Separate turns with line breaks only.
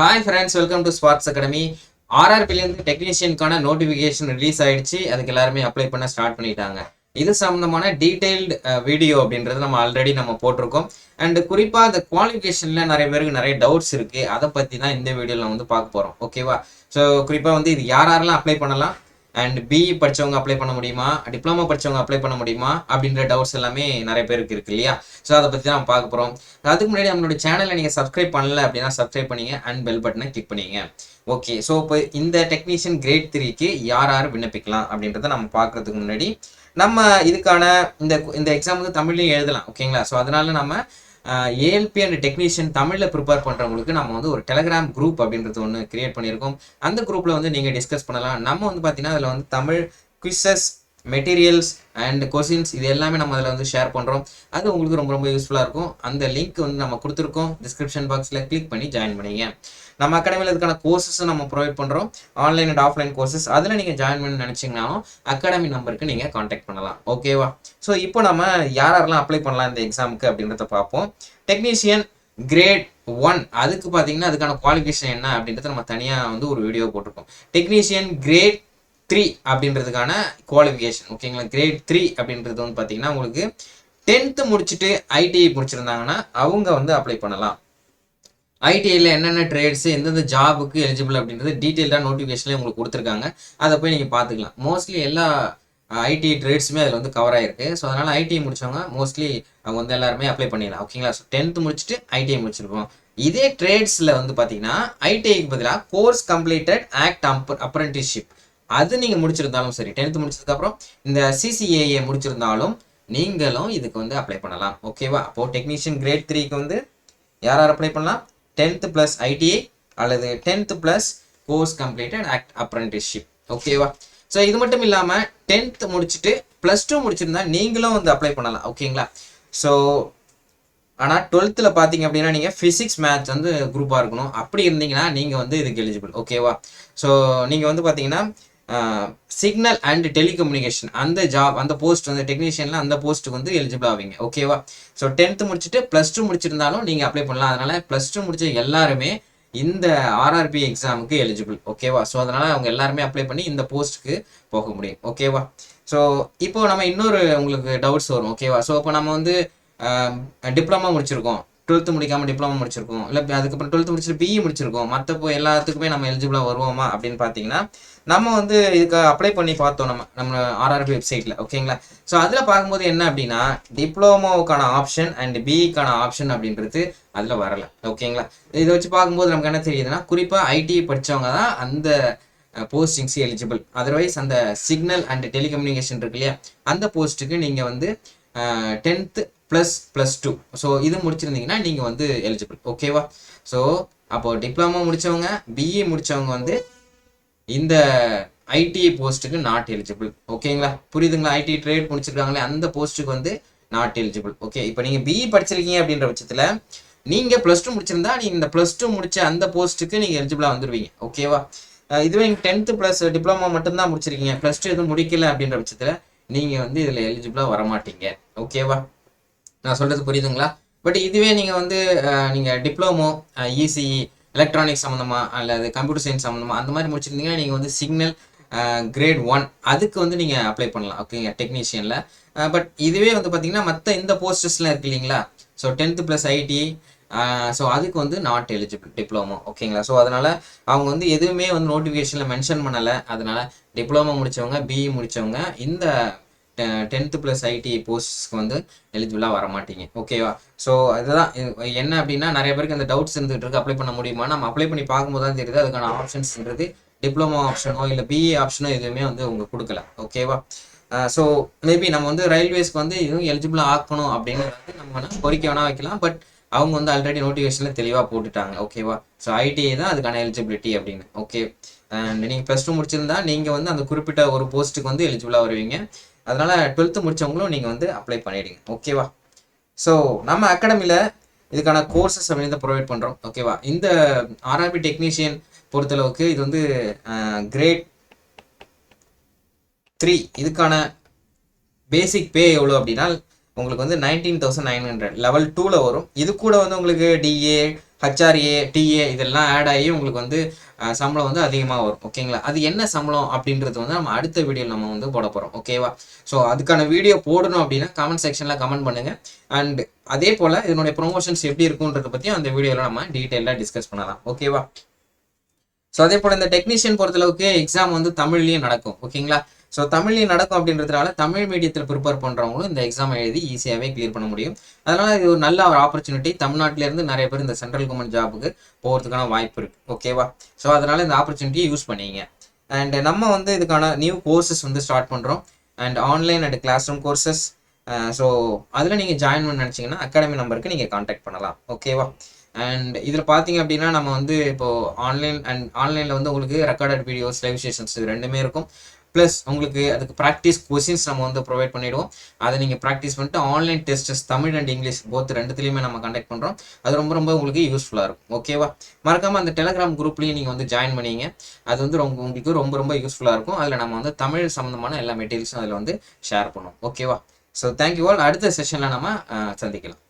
Hi friends welcome to sports academy ஆர்ஆர்பிலேருந்து டெக்னீஷியனுக்கான notification release ஆயிடுச்சு. அதுக்கு எல்லாருமே அப்ளை பண்ண ஸ்டார்ட் பண்ணிட்டாங்க. இது சம்மந்தமான டீடைல்டு வீடியோ அப்படின்றது நம்ம ஆல்ரெடி நம்ம போட்டிருக்கோம். அண்ட் குறிப்பாக அந்த குவாலிஃபிகேஷனில் நிறைய பேருக்கு நிறைய டவுட்ஸ் இருக்குது அதை பற்றி தான் இந்த வீடியோவில் வந்து பார்க்க போகிறோம் ஓகேவா ஸோ குறிப்பாக வந்து இது யார் யாரெல்லாம் அப்ளை பண்ணலாம்? அண்ட் பிஇ படிச்சவங்க அப்ளை பண்ண முடியுமா? டிப்ளமோ படிச்சவங்க அப்ளை பண்ண முடியுமா? அப்படின்ற டவுட்ஸ் எல்லாமே நிறைய பேருக்கு இருக்கு இல்லையா? ஸோ அதை பற்றி தான் நம்ம பார்க்க போகிறோம் அதுக்கு முன்னாடி நம்மளோட சேனலை நீங்கள் சப்ஸ்கிரைப் பண்ணல அப்படின்னா சப்ஸ்கிரைப் பண்ணீங்க அண்ட் பெல் பட்டனை கிளிக் பண்ணீங்க. ஓகே ஸோ இப்போ இந்த டெக்னீஷியன் கிரேட் த்ரீக்கு யார் யார் விண்ணப்பிக்கலாம் அப்படின்றத நம்ம பார்க்கறதுக்கு முன்னாடி நம்ம இதுக்கான இந்த இந்த எக்ஸாம் வந்து தமிழ்லையும் எழுதலாம் ஓகேங்களா ஸோ அதனால நம்ம ஏஎல்பி அண்ட் டெக்னீஷியன் தமிழில் ப்ரிப்பேர் பண்ணுறவங்களுக்கு நம்ம வந்து ஒரு டெலகிராம் குரூப் அப்படின்றது ஒன்று கிரியேட் பண்ணியிருக்கோம். அந்த குரூப்பில் வந்து நீங்கள் டிஸ்கஸ் பண்ணலாம். நம்ம வந்து பார்த்தீங்கன்னா அதில் வந்து Tamil quizzes materials and questions இது எல்லாமே நம்ம அதில் வந்து ஷேர் பண்ணுறோம் அது உங்களுக்கு ரொம்ப ரொம்ப யூஸ்ஃபுல்லாக இருக்கும். அந்த லிங்க் வந்து நம்ம கொடுத்துருக்கோம். டிஸ்கிரிப்ஷன் பாக்ஸில் கிளிக் பண்ணி ஜாயின் பண்ணிங்க. நம்ம அகாடமியில் இதுக்கான கோர்சஸும் நம்ம ப்ரொவைட் பண்ணுறோம் ஆன்லைன் அண்ட் ஆஃப்லைன் கோர்சஸ் அதில் நீங்கள் ஜாயின் பண்ணி நினச்சிங்கனாலும் அகாடமி நம்பருக்கு நீங்கள் காண்டாக்ட் பண்ணலாம். ஓகேவா ஸோ இப்போ நம்ம யார் யாரெல்லாம் அப்ளை பண்ணலாம் இந்த எக்ஸாமுக்கு அப்படின்றத பார்ப்போம். டெக்னீஷியன் கிரேட் ஒன் அதுக்கு பார்த்தீங்கன்னா அதுக்கான குவாலிஃபிகேஷன் என்ன அப்படின்றத நம்ம தனியாக வந்து ஒரு வீடியோ போட்டிருக்கோம். டெக்னீஷியன் கிரேட் த்ரீ அப்படின்றதுக்கான குவாலிஃபிகேஷன் ஓகேங்களா கிரேட் த்ரீ அப்படின்றது வந்து பார்த்தீங்கன்னா உங்களுக்கு டென்த்து முடிச்சுட்டு ஐடிஐ முடிச்சிருந்தாங்கன்னா அவங்க வந்து அப்ளை பண்ணலாம். ஐடிஐயில் என்னென்ன ட்ரேட்ஸ் எந்தெந்த ஜாபுக்கு எலிஜிபிள் அப்படின்றது டீட்டெயிலாக நோட்டிஃபிகேஷன்லேயே உங்களுக்கு கொடுத்துருக்காங்க. அதை போய் நீங்கள் பார்த்துக்கலாம் மோஸ்ட்லி எல்லா ஐடி ட்ரேட்ஸுமே அதில் வந்து கவர் ஆயிருக்கு. ஸோ அதனால் ஐடிஐ முடிச்சவங்க மோஸ்ட்லி அவங்க வந்து எல்லாருமே அப்ளை பண்ணிடலாம். ஓகேங்களா ஸோ டென்த்து முடிச்சுட்டு ஐடிஐ முடிச்சிருப்போம். இதே ட்ரேட்ஸில் வந்து பார்த்தீங்கன்னா ஐடிஐக்கு பதிலாக கோர்ஸ் கம்ப்ளீட்டட் ஆக்ட் அப்ரண்டிஸ்ஷிப் அது நீங்கள் முடிச்சிருந்தாலும் சரி. டென்த்து முடிச்சதுக்கப்புறம் இந்த சிசிஏஏ முடிச்சிருந்தாலும் நீங்களும் இதுக்கு வந்து அப்ளை பண்ணலாம். ஓகேவா அப்போது டெக்னீஷியன் கிரேட் த்ரீக்கு வந்து யார் யார் அப்ளை பண்ணலாம்? டென்த்து ப்ளஸ் ஐடிஐ அல்லது tenth plus course completed act apprenticeship ஓகேவா ஸோ இது மட்டும் இல்லாமல் டென்த்து முடிச்சுட்டு ப்ளஸ் டூ முடிச்சிருந்தா நீங்களும் வந்து அப்ளை பண்ணலாம். ஓகேங்களா ஸோ ஆனால் டுவெல்த்தில் பார்த்தீங்க அப்படின்னா நீங்கள் ஃபிசிக்ஸ் மேத்ஸ் வந்து குரூப்பாக இருக்கணும். அப்படி இருந்தீங்கன்னா நீங்கள் வந்து இதுக்கு எலிஜிபிள் ஓகேவா ஸோ நீங்கள் வந்து பார்த்தீங்கன்னா சிக்னல் அண்ட் டெலிகம்யூனிகேஷன் அந்த ஜாப் அந்த போஸ்ட் வந்து டெக்னீஷியனில் அந்த போஸ்ட்டுக்கு வந்து எலிஜிபிள் ஆவீங்க. ஓகேவா ஸோ டென்த்து முடிச்சுட்டு ப்ளஸ் டூ முடிச்சிருந்தாலும் நீங்கள் அப்ளை பண்ணலாம். அதனால் ப்ளஸ் டூ முடிச்ச எல்லாருமே இந்த ஆர்ஆர்பி எக்ஸாமுக்கு எலிஜிபிள் ஓகேவா ஸோ அதனால் அவங்க எல்லாருமே அப்ளை பண்ணி இந்த போஸ்ட்டுக்கு போக முடியும். ஓகேவா ஸோ இப்போ நம்ம இன்னொரு உங்களுக்கு டவுட்ஸ் வரும். ஓகேவா ஸோ இப்போ நம்ம வந்து டிப்ளமா முடிச்சிருக்கோம். டுவெல்த்து முடிக்காமல் டிப்ளமோ முடிச்சிருக்கோம். இல்லை அதுக்கப்புறம் டுவெல்த்து முடிச்சுட்டு பிஇ முடிச்சிருக்கோம். மற்ற எல்லாத்துக்குமே நம்ம எலிஜிபிளாக வருவோமா அப்படின்னு பார்த்தீங்கன்னா நம்ம வந்து இதுக்கு அப்ளை பண்ணி பார்த்தோம் நம்ம நம்ம ஆர்ஆர்பி வெப்சைட்டில் ஓகேங்களா ஸோ அதில் பார்க்கும்போது என்ன அப்படின்னா டிப்ளமோவுக்கான ஆப்ஷன் அண்ட் பிஇக்கான ஆப்ஷன் அப்படின்றது அதில் வரலை. ஓகேங்களா இதை வச்சு பார்க்கும்போது நமக்கு என்ன தெரியுதுன்னா குறிப்பாக ஐடி படித்தவங்க தான் அந்த போஸ்டிங்ஸ் எலிஜிபிள் அதர்வைஸ் அந்த சிக்னல் அண்ட் டெலிகம்யூனிகேஷன் இருக்கு இல்லையா? அந்த போஸ்ட்டுக்கு நீங்கள் வந்து tenth plus plus two so இது முடிச்சிருந்தீங்கன்னா நீங்கள் வந்து எலிஜிபிள் ஓகேவா ஸோ அப்போது டிப்ளமோ முடித்தவங்க பிஇ முடித்தவங்க வந்து இந்த ஐடி போஸ்ட்டுக்கு நாட் எலிஜிபிள் ஓகேங்களா புரியுதுங்களா? ஐடி ட்ரேட் முடிச்சிருக்காங்களே அந்த போஸ்ட்டுக்கு வந்து நாட் எலிஜிபிள் ஓகே இப்போ நீங்கள் பிஇ படிச்சிருக்கீங்க அப்படின்ற பட்சத்தில் நீங்கள் ப்ளஸ் டூ முடிச்சிருந்தா நீங்கள் இந்த ப்ளஸ் டூ முடிச்ச அந்த போஸ்ட்டுக்கு நீங்கள் எலிஜிபிளாக வந்துடுவீங்க ஓகேவா இதுவே நீங்கள் டென்த்து ப்ளஸ் டிப்ளமோ மட்டும்தான் முடிச்சிருக்கீங்க. ப்ளஸ் டூ எதுவும் முடிக்கல அப்படின்ற பட்சத்தில் நீங்கள் வந்து இதில் எலிஜிபிளாக வரமாட்டீங்க. ஓகேவா நான் சொல்கிறது புரியுதுங்களா? பட் இதுவே நீங்கள் வந்து நீங்கள் டிப்ளமோ இசிஇ எலக்ட்ரானிக்ஸ் சம்மந்தமாக அல்லது கம்ப்யூட்டர் சயின்ஸ் சம்மந்தமாக அந்த மாதிரி முடிச்சிருந்தீங்கன்னா நீங்கள் வந்து சிக்னல் கிரேட் ஒன் அதுக்கு வந்து நீங்கள் அப்ளை பண்ணலாம். ஓகேங்க டெக்னீஷியனில் பட் இதுவே வந்து பார்த்தீங்கன்னா மற்ற இந்த போஸ்டர்ஸ்லாம் இருக்கு இல்லைங்களா? So tenth plus IT so அதுக்கு வந்து நாட் எலிஜிபிள் டிப்ளமோ ஓகேங்களா ஸோ அதனால் அவங்க வந்து எதுவுமே வந்து நோட்டிஃபிகேஷனில் மென்ஷன் பண்ணலை. அதனால் டிப்ளமோ முடித்தவங்க பிஇ முடித்தவங்க இந்த டென்த்து ப்ளஸ் ஐடி போஸ்ட்ஸ்க்கு வந்து எலிஜிபிளாக வர மாட்டீங்க ஓகேவா ஸோ அதுதான். என்ன அப்படின்னா நிறைய பேருக்கு அந்த டவுட்ஸ் இருந்துகிட்டு இருக்கு. அப்ளை பண்ண முடியுமா? நம்ம அப்ளை பண்ணி பார்க்கும்போது தான் தெரியுது. அதுக்கான ஆப்ஷன்ஸ்ன்றது டிப்ளமோ ஆப்ஷனோ இல்லை பிஇ ஆப்ஷனோ எதுவுமே வந்து உங்களுக்கு கொடுக்கல. ஓகேவா ஸோ மேபி நம்ம வந்து ரயில்வேஸ்க்கு வந்து இதுவும் எலிஜிபிளாக ஆக்கணும் அப்படின்னு நம்ம கோரிக்கை வேணால் வைக்கலாம். பட் அவங்க வந்து ஆல்ரெடி நோட்டிஃபிகேஷனில் தெளிவாக போட்டுட்டாங்க. ஓகேவா ஸோ ஐடிஐ தான் அதுக்கான எலிஜிபிலிட்டி அப்படின்னு. ஓகே அண்ட் நீங்கள் ப்ளஸ் டூ முடிச்சிருந்தா நீங்கள் வந்து அந்த குறிப்பிட்ட ஒரு போஸ்ட்டுக்கு வந்து எலிஜிபிளாக வருவீங்க. அதனால் டுவெல்த்து முடித்தவங்களும் நீங்கள் வந்து அப்ளை பண்ணிவிடுங்க ஓகேவா ஸோ நம்ம அகாடமியில் இதுக்கான கோர்சஸ் அப்படின்னு ப்ரொவைட் பண்ணுறோம் ஓகேவா இந்த ஆர்ஆர்பி டெக்னீஷியன் பொறுத்தளவுக்கு இது வந்து கிரேட் த்ரீ இதுக்கான பேசிக் பே எவ்வளோ அப்படின்னா உங்களுக்கு வந்து nineteen thousand nine hundred level டூவில் வரும். இது கூட வந்து உங்களுக்கு டிஏ ஹச்ஆர்ஏ டிஏ இதெல்லாம் ஆட் ஆகி உங்களுக்கு வந்து சம்பளம் வந்து அதிகமாக வரும். ஓகேங்களா அது என்ன சம்பளம் அப்படின்றது வந்து நம்ம அடுத்த வீடியோவில் நம்ம வந்து போட போகிறோம் ஓகேவா ஸோ அதுக்கான வீடியோ போடணும் அப்படின்னா கமெண்ட் செக்ஷனில் கமெண்ட் பண்ணுங்கள் அண்ட் அதே போல் இதனுடைய ப்ரொமோஷன்ஸ் எப்படி இருக்குன்றத பற்றியும் அந்த வீடியோவில் நம்ம டீட்டெயிலாக டிஸ்கஸ் பண்ணலாம். ஓகேவா ஸோ அதே போல் இந்த டெக்னீஷியன் பொறுத்தளவுக்கு எக்ஸாம் வந்து தமிழ்லையும் நடக்கும். ஓகேங்களா ஸோ தமிழ்லையும் நடக்கும் அப்படின்றதுனால தமிழ் மீடியத்தில் ப்ரிப்பேர் பண்ணுறவங்களும் இந்த எக்ஸாம் எழுதி ஈஸியாகவே கிளியர் பண்ண முடியும். அதனால் இது ஒரு நல்ல ஒரு ஆப்பர்ச்சுனிட்டி தமிழ்நாட்டிலேருந்து நிறைய பேர் இந்த சென்ட்ரல் கவர்மெண்ட் ஜாபுக்கு போகிறதுக்கான வாய்ப்பு இருக்குது ஓகேவா ஸோ அதனால் இந்த ஆப்பர்ச்சுனிட்டியை யூஸ் பண்ணிங்க. அண்ட் நம்ம வந்து இதுக்கான நியூ கோர்சஸ் வந்து ஸ்டார்ட் பண்ணுறோம் and online and classroom courses so அதில் நீங்கள் ஜாயின் பண்ண நினச்சிங்கன்னா அகாடமி நம்பருக்கு நீங்கள் காண்டாக்ட் பண்ணலாம். ஓகேவா அண்ட் இதில் பார்த்தீங்க அப்படின்னா நம்ம வந்து இப்போது ஆன்லைன் அண்ட் ஆன்லைனில் வந்து உங்களுக்கு ரெக்கார்டட் வீடியோஸ் லைவ் செஷன்ஸ் இது ரெண்டுமே இருக்கும். ப்ளஸ் உங்களுக்கு அதுக்கு ப்ராக்டிஸ் கொஷின்ஸ் நம்ம வந்து ப்ரொவைட் பண்ணிடுவோம். அதை நீங்கள் ப்ராக்டிஸ் பண்ணிட்டு online tests Tamil and English both ரெண்டுத்துலையுமே நம்ம கண்டக்ட் பண்ணுறோம் அது ரொம்ப ரொம்ப உங்களுக்கு யூஸ்ஃபுல்லாக இருக்கும். ஓகேவா மறக்காமல் அந்த டெலகிராம் குரூப்லேயும் நீங்கள் வந்து ஜாயின் பண்ணீங்க. அது வந்து ரொம்ப உங்களுக்கு ரொம்ப ரொம்ப யூஸ்ஃபுல்லாக இருக்கும். அதில் நம்ம வந்து தமிழ் சம்மந்தமான எல்லா மெட்டீரியல்ஸும் அதில் வந்து ஷேர் பண்ணுவோம். ஓகேவா ஸோ தேங்க்யூ ஆல் அடுத்த செஷனில் நம்ம சந்திக்கலாம்.